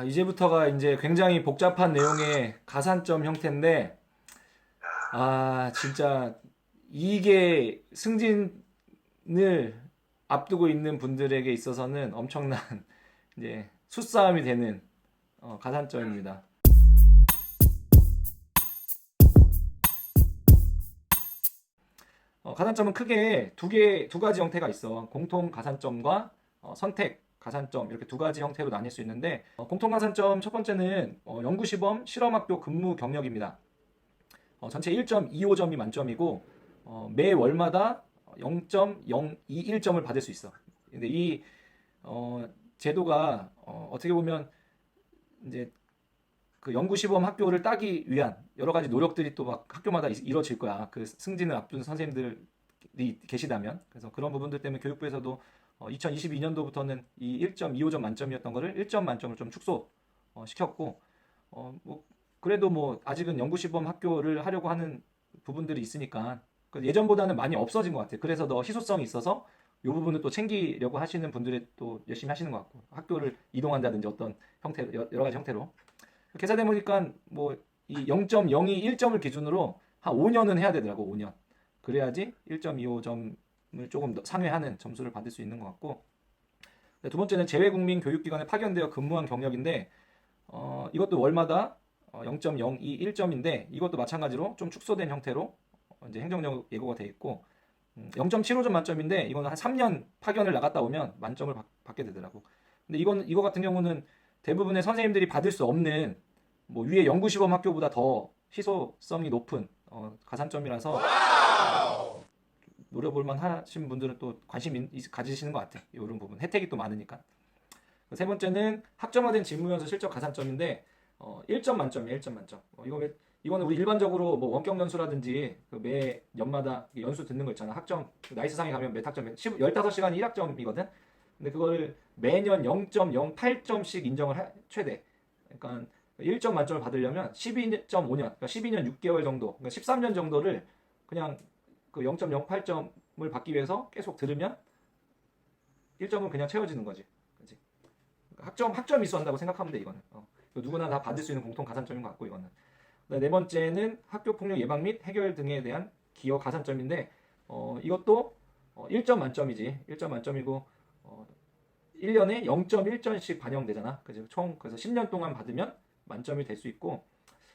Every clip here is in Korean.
아, 이제부터가 이제 굉장히 복잡한 내용의 가산점 형태인데, 아, 진짜 이게 승진을 앞두고 있는 분들에게 있어서는 엄청난 이제 수싸움이 되는 어, 가산점입니다. 어, 가산점은 크게 두 개, 두 가지 형태가 있어. 공통 가산점과 어, 선택 가산점 이렇게 두 가지 형태로 나뉠 수 있는데 어, 공통 가산점 첫 번째는 어, 연구 시범 실험학교 근무 경력입니다. 어, 전체 1.25점이 만점이고 어, 매 월마다 0.021점을 받을 수 있어. 근데 이 어, 제도가 어, 어떻게 보면 이제 그 연구 시범 학교를 따기 위한 여러 가지 노력들이 또 막 학교마다 이- 이루어질 거야. 그 승진을 앞둔 선생님들이 계시다면. 그래서 그런 부분들 때문에 교육부에서도 2022년도부터는 이 1.25점 만점이었던 거를 1점 만점을 좀 축소 어, 시켰고, 어, 뭐, 그래도 뭐, 아직은 연구 시범 학교를 하려고 하는 부분들이 있으니까, 그 예전보다는 많이 없어진 것 같아요. 그래서 더 희소성이 있어서 이 부분을 또 챙기려고 하시는 분들이 또 열심히 하시는 것 같고, 학교를 이동한다든지 어떤 형태, 여- 여러 가지 형태로. 계산해 보니까 뭐 이 0.02, 1점을 기준으로 한 5년은 해야 되더라고, 5년. 그래야지 1.25점을 조금 더 상회하는 점수를 받을 수 있는 것 같고. 네, 두 번째는 재외국민 교육기관에 파견되어 근무한 경력인데, 어, 이것도 월마다 0.02, 1 점인데, 이것도 마찬가지로 좀 축소된 형태로 어, 이제 행정력 예고가 돼 있고, 음, 0.75점 만점인데, 이거는 한 3년 파견을 나갔다 오면 만점을 받, 받게 되더라고. 근데 이건, 이거 같은 경우는 대부분의 선생님들이 받을 수 없는 뭐 위에 연구시범 학교보다 더 희소성이 높은 어, 가산점이라서 어, 노려볼만 하신 분들은 또 관심 가지시는 것 같아요. 이런 부분 혜택이 또 많으니까. 세 번째는 학점화된 직무연수 실적 가산점인데 어, 1점 만점이에요. 1점 만점. 어, 이거 왜- 이거는 우리 일반적으로 뭐 원격 연수라든지 그 매 연마다 연수 듣는 거 있잖아. 학점 그 나이스 상에 가면 몇 학점 10, 15시간이 1학점이거든. 근데 그걸 매년 0.08점씩 인정을 하, 최대. 그러니까 1점 만점을 받으려면 12.5년, 그러니까 12년 6개월 정도, 그러니까 13년 정도를 그냥 그 0.08점을 받기 위해서 계속 들으면 1점은 그냥 채워지는 거지. 그지? 그러니까 학점, 학점 이수한다고 생각하면 돼, 이거는. 어. 누구나 다 받을 수 있는 공통 가산점인 것 같고, 이거는. 네 번째는 학교 폭력 예방 및 해결 등에 대한 기여 가산점인데, 어, 이것도 어, 1점 만점이지. 1점 만점이고, 어, 1년에 0.1점씩 반영되잖아. 그죠? 총, 그래서 10년 동안 받으면 만점이 될 수 있고,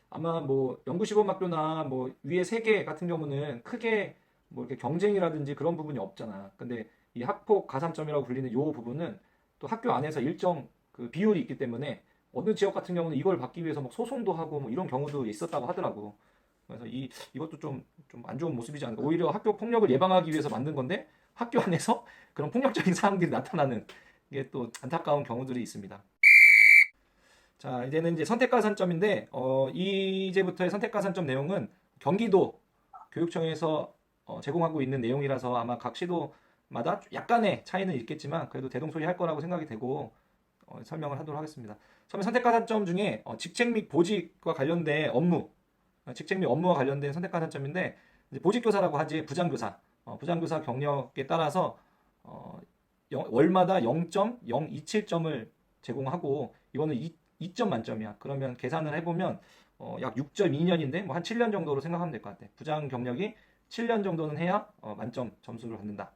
아마 뭐 연구시범학교나 뭐 위에 세 개 같은 경우는 크게 뭐 이렇게 경쟁이라든지 그런 부분이 없잖아. 근데 이 학폭 가산점이라고 불리는 요 부분은 또 학교 안에서 일정 그 비율이 있기 때문에 어느 지역 같은 경우는 이걸 받기 위해서 막 소송도 하고 뭐 이런 경우도 있었다고 하더라고. 그래서 이 이것도 좀 좀 안 좋은 모습이지 않을까. 오히려 학교 폭력을 예방하기 위해서 만든 건데 학교 안에서 그런 폭력적인 상황들이 나타나는 게또 안타까운 경우들이 있습니다. 자, 이제는 이제 선택가산점인데, 어, 이제부터의 선택가산점 내용은 경기도 교육청에서 어, 제공하고 있는 내용이라서 아마 각 시도마다 약간의 차이는 있겠지만, 그래도 대동소이 할 거라고 생각이 되고, 어, 설명을 하도록 하겠습니다. 처음에 선택가산점 중에 어, 직책 및 보직과 관련된 업무, 어, 직책 및 업무와 관련된 선택가산점인데, 보직교사라고 하지, 부장교사. 어, 부장교사 경력에 따라서, 어, 영- 월마다 0.027점을 제공하고, 이거는 2, 점 만점이야. 그러면 계산을 해보면 어, 약 6.2년인데 뭐 한 7년 정도로 생각하면 될 것 같아. 부장 경력이 7년 정도는 해야 어, 만점 점수를 받는다.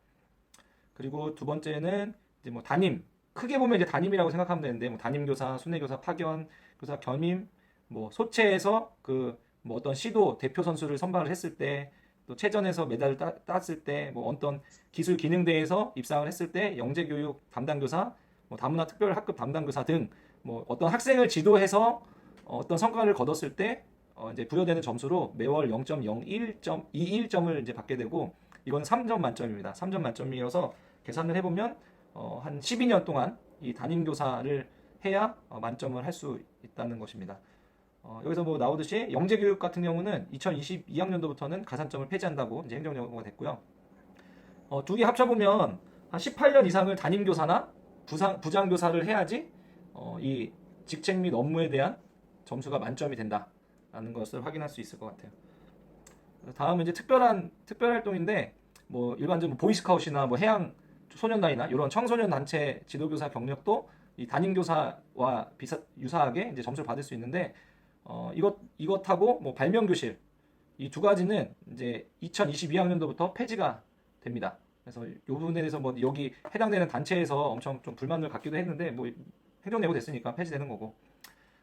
그리고 두 번째는 이제 뭐 담임 크게 보면 이제 담임이라고 생각하면 되는데 뭐 담임 교사, 순회 교사, 파견 교사, 겸임 뭐 소체에서 그 뭐 어떤 시도 대표 선수를 선발을 했을 때 또 체전에서 메달을 따, 땄을 때 뭐 어떤 기술 기능 대회에서 입상을 했을 때 영재 교육 담당 교사, 뭐 다문화 특별 학급 담당 교사 등 뭐 어떤 학생을 지도해서 어, 어떤 성과를 거뒀을 때 어, 이제 부여되는 점수로 매월 0.01점, 21점을 이제 받게 되고 이건 3점 만점입니다. 3점 만점이어서 계산을 해보면 어, 한 12년 동안 이 담임 교사를 해야 어, 만점을 할 수 있다는 것입니다. 어, 여기서 뭐 나오듯이 영재교육 같은 경우는 2022학년도부터는 가산점을 폐지한다고 이제 행정정보가 됐고요. 어, 두 개 합쳐보면 한 18년 이상을 담임 교사나 부상, 부장 교사를 해야지 어, 이 직책 및 업무에 대한 점수가 만점이 된다 라는 것을 확인할 수 있을 것 같아요. 다음은 이제 특별한 특별 활동인데 뭐 일반적으로 보이스카웃이나 뭐 해양 소년단이나 이런 청소년 단체 지도교사 경력도 이 담임 교사와 비사 유사하게 이제 점수를 받을 수 있는데 어, 이것 이것하고 뭐 발명 교실 이 두 가지는 이제 2022학년도부터 폐지가 됩니다. 그래서 이 부분에 대해서 뭐 여기 해당되는 단체에서 엄청 좀 불만을 갖기도 했는데 뭐 행정내고 됐으니까 폐지되는 거고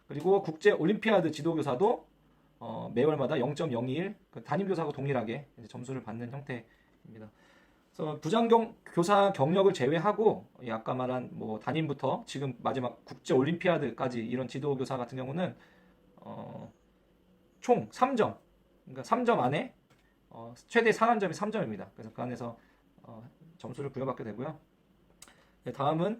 그리고 국제 올림피아드 지도교사도 어, 매월마다 0.021그 담임 교사하고 동일하게 점수를 받는 형태입니다. 그래서 부장경 교사 경력을 제외하고 이 아까 말한 뭐 담임부터 지금 마지막 국제 올림피아드까지 이런 지도 교사 같은 경우는 어, 총 3점 그러니까 3점 안에 어, 최대 상한점이 3점입니다. 그래서 그 안에서 어, 점수를 부여받게 되고요. 네, 다음은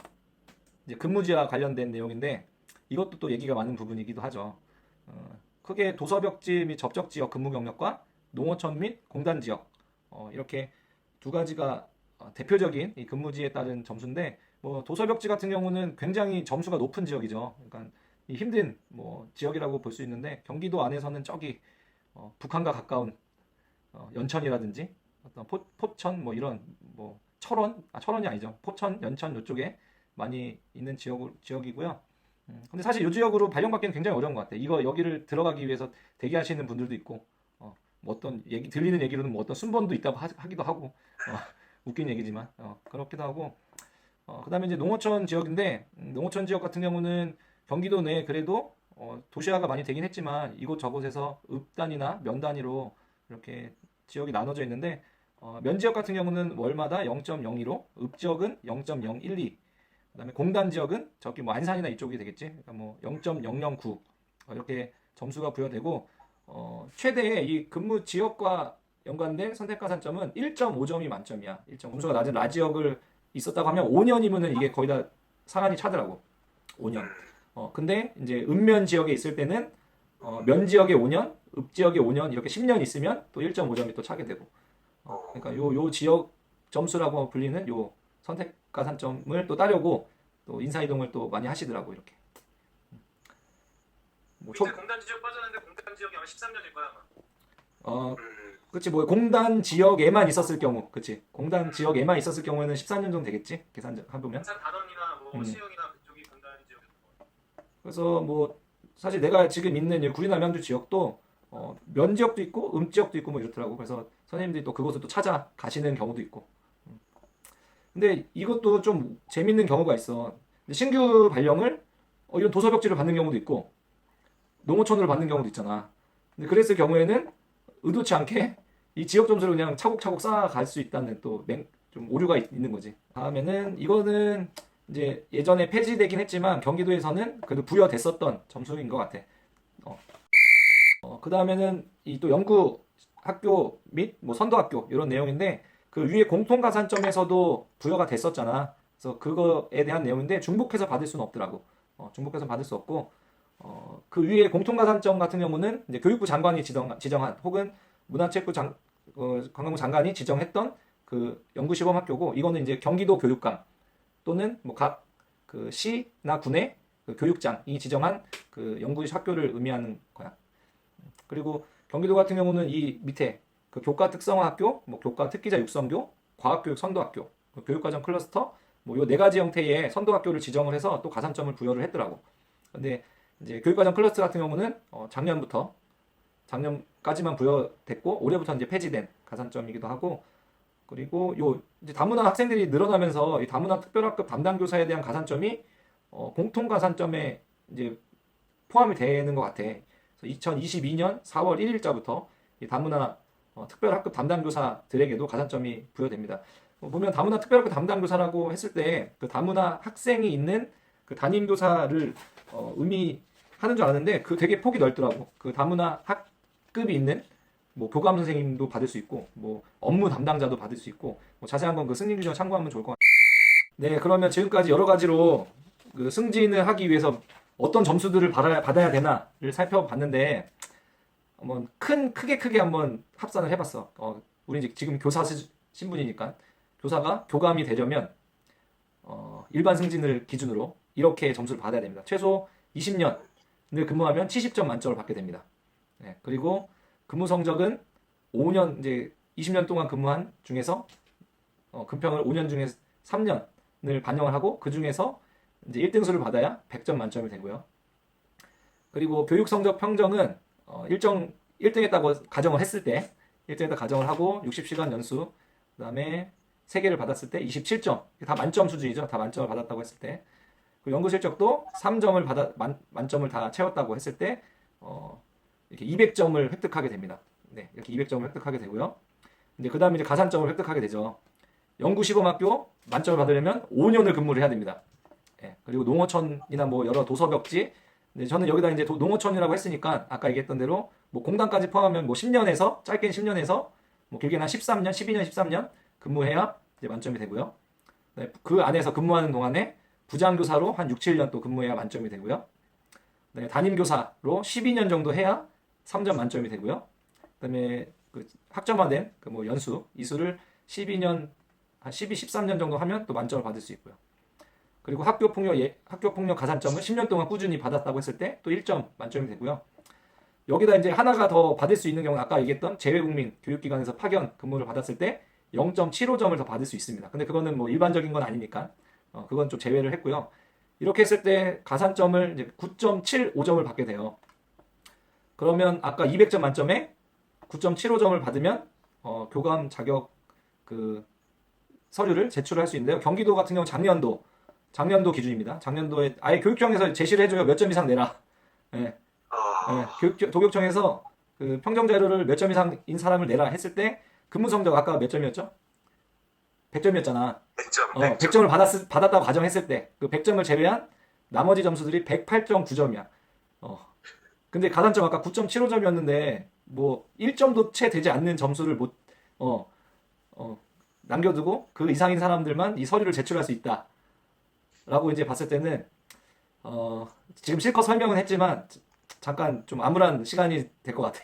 이제 근무지와 관련된 내용인데 이것도 또 얘기가 많은 부분이기도 하죠. 어, 크게 도서벽지 및 접적 지역 근무 경력과 농어촌 및 공단 지역 어, 이렇게 두 가지가 어, 대표적인 이 근무지에 따른 점수인데 뭐 도서벽지 같은 경우는 굉장히 점수가 높은 지역이죠. 그러니까 이 힘든 뭐 지역이라고 볼 수 있는데 경기도 안에서는 저기 어, 북한과 가까운 어, 연천이라든지 어떤 포, 포천 뭐 이런 뭐 철원 아 철원이 아니죠. 포천 연천 이쪽에 많이 있는 지역 지역이고요. 음, 근데 사실 이 지역으로 발령받기는 굉장히 어려운 것 같아요. 이거 여기를 들어가기 위해서 대기하시는 분들도 있고, 어, 뭐 어떤 얘기 들리는 얘기로는 뭐 어떤 순번도 있다고 하, 기도 하고, 어, 웃긴 얘기지만 어, 그렇기도 하고, 어, 그다음에 이제 농어촌 지역인데 음, 농어촌 지역 같은 경우는 경기도 내에 그래도 어, 도시화가 많이 되긴 했지만 이곳 저곳에서 읍 단위나 면 단위로 이렇게 지역이 나눠져 있는데 어, 면 지역 같은 경우는 월마다 0.02로 읍 지역은 0.012 그다음에 공단 지역은 저기 뭐 안산이나 이쪽이 되겠지. 그러니까 뭐 0.009 어, 이렇게 점수가 부여되고 어, 최대 이 근무 지역과 연관된 선택 가산점은 1.5점이 만점이야. 1. 점수가 낮은 라 지역을 있었다고 하면 5년이면은 이게 거의 다 상한이 차더라고. 5년. 어, 근데 이제 읍면 지역에 있을 때는 어, 면 지역에 5년, 읍 지역에 5년 이렇게 10년 있으면 또 1.5점이 또 차게 되고. 어, 그러니까 요, 요 지역 점수라고 불리는 요 선택 가산점을 또 따려고 또 인사 이동을 또 많이 하시더라고 이렇게. 뭐 초, 공단 지역 빠졌는데 공단 지역이 아마 13년일 거야 아마. 어, 그치 뭐 공단 지역에만 있었을 경우, 그치 공단 지역에만 있었을 경우에는 14년 정도 되겠지 계산 해보면. 단원이나 뭐 음. 시흥이나 그쪽이 공단 거. 그래서 뭐 사실 내가 지금 있는 이 구리 남양주 지역도 어, 면 지역도 있고 음 지역도 있고 뭐 이렇더라고. 그래서 선생님들이 또 그곳을 또 찾아 가시는 경우도 있고. 음. 근데 이것도 좀 재밌는 경우가 있어. 신규 발령을 어, 이런 도서벽지를 받는 경우도 있고 농어촌으로 받는 경우도 있잖아. 근데 그랬을 경우에는 의도치 않게 이 지역 점수를 그냥 차곡차곡 쌓아갈 수 있다는 또 좀 오류가 있- 있는 거지. 다음에는 이거는 이제 예전에 폐지되긴 했지만 경기도에서는 그래도 부여됐었던 점수인 것 같아. 어, 그 다음에는 이 또 연구 학교 및 뭐 선도학교 이런 내용인데 그 위에 공통가산점에서도 부여가 됐었잖아. 그래서 그거에 대한 내용인데 중복해서 받을 수는 없더라고. 어, 중복해서 받을 수 없고 어, 그 위에 공통가산점 같은 경우는 이제 교육부 장관이 지정, 지정한 혹은 문화체육부 장, 어, 관광부 장관이 지정했던 그 연구시범학교고 이거는 이제 경기도 교육감 또는 뭐 각 그 시나 군의 그 교육장이 지정한 그 연구시 학교를 의미하는 거야. 그리고 경기도 같은 경우는 이 밑에 그 교과 특성화 학교, 뭐 교과 특기자 육성교, 과학교육 선도학교, 그 교육과정 클러스터 뭐 요 네 가지 형태의 선도학교를 지정을 해서 또 가산점을 부여를 했더라고. 근데 이제 교육과정 클러스터 같은 경우는 어, 작년부터 작년까지만 부여됐고 올해부터 이제 폐지된 가산점이기도 하고 그리고 요 이제 다문화 학생들이 늘어나면서 이 다문화 특별학급 담당 교사에 대한 가산점이 어, 공통 가산점에 이제 포함이 되는 것 같아. 그래서 2022년 4월 1일자부터 이 다문화 어, 특별학급 담당 교사들에게도 가산점이 부여됩니다. 어, 보면 다문화 특별학급 담당 교사라고 했을 때 그 다문화 학생이 있는 그 담임 교사를 어, 의미하는 줄 아는데 그 되게 폭이 넓더라고. 그 다문화 학급이 있는 뭐 교감 선생님도 받을 수 있고 뭐 업무 담당자도 받을 수 있고 뭐 자세한 건 그 승진 규정 참고하면 좋을 것 같아요. 네, 그러면 지금까지 여러 가지로 그 승진을 하기 위해서 어떤 점수들을 받아야, 받아야 되나를 살펴봤는데 한번 큰 크게 크게 한번 합산을 해봤어. 어, 우리 이제 지금 교사 시- 신분이니까 교사가 교감이 되려면 어, 일반 승진을 기준으로 이렇게 점수를 받아야 됩니다. 최소 20년을 근무하면 70점 만점을 받게 됩니다. 네, 그리고 근무 성적은 5년 이제 20년 동안 근무한 중에서 어, 근평을 5년 중에 3년을 반영을 하고 그 중에서 이제 1등수를 받아야 100점 만점이 되고요. 그리고 교육 성적 평정은 어, 일정 1등 했다고 가정을 했을 때 1등 했다 가정을 하고 60시간 연수 그다음에 3개를 받았을 때 27점 다 만점 수준이죠. 다 만점을 받았다고 했을 때 그리고 연구 실적도 3점을 받아 만, 만점을 다 채웠다고 했을 때 어, 이렇게 200점을 획득하게 됩니다. 네, 이렇게 200점을 획득하게 되고요. 이제 그다음에 이제 가산점을 획득하게 되죠. 연구 시범학교 만점을 받으려면 5년을 근무를 해야 됩니다. 예, 그리고 농어촌이나 뭐 여러 도서벽지 네, 저는 여기다 이제 도- 농어촌이라고 했으니까 아까 얘기했던 대로 뭐 공단까지 포함하면 뭐 10년에서 짧게는 10년에서 뭐 길게는 한 13년, 12년, 13년 근무해야 이제 만점이 되고요. 네, 그 안에서 근무하는 동안에 부장교사로 한 6, 7년 또 근무해야 만점이 되고요. 네, 담임교사로 12년 정도 해야 3점 만점이 되고요. 그다음에 그 학점화된 그 뭐 연수 이수를 12년 한 12, 13년 정도 하면 또 만점을 받을 수 있고요. 그리고 학교 폭력 예, 학교 폭력 가산점을 10년 동안 꾸준히 받았다고 했을 때 또 1점 만점이 되고요. 여기다 이제 하나가 더 받을 수 있는 경우는 아까 얘기했던 재외국민 교육기관에서 파견 근무를 받았을 때 0.75점을 더 받을 수 있습니다. 근데 그거는 뭐 일반적인 건 아니니까 어, 그건 좀 제외를 했고요. 이렇게 했을 때 가산점을 이제 9.75점을 받게 돼요. 그러면 아까 200점 만점에 9.75점을 받으면 어, 교감 자격 그 서류를 제출할 수 있는데요. 경기도 같은 경우 작년도 작년도 기준입니다. 작년도에 아예 교육청에서 제시를 해줘요. 몇 점 이상 내라. 예, 아, 예, 교육, 도교청에서 그 평정 자료를 몇 점 이상인 사람을 내라 했을 때 근무 성적 아까 몇 점이었죠? 100점이었잖아. 100점. 어, 100점. 100점 을 받았, 받았다고 가정했을 때, 그 100점을 제외한 나머지 점수들이 108.9점이야. 어. 근데 가산점 아까 9.75점이었는데, 뭐, 1점도 채 되지 않는 점수를 못, 어, 어, 남겨두고 그 이상인 사람들만 이 서류를 제출할 수 있다. 라고 이제 봤을 때는, 어, 지금 실컷 설명은 했지만, 잠깐 좀 암울한 시간이 될 것 같아.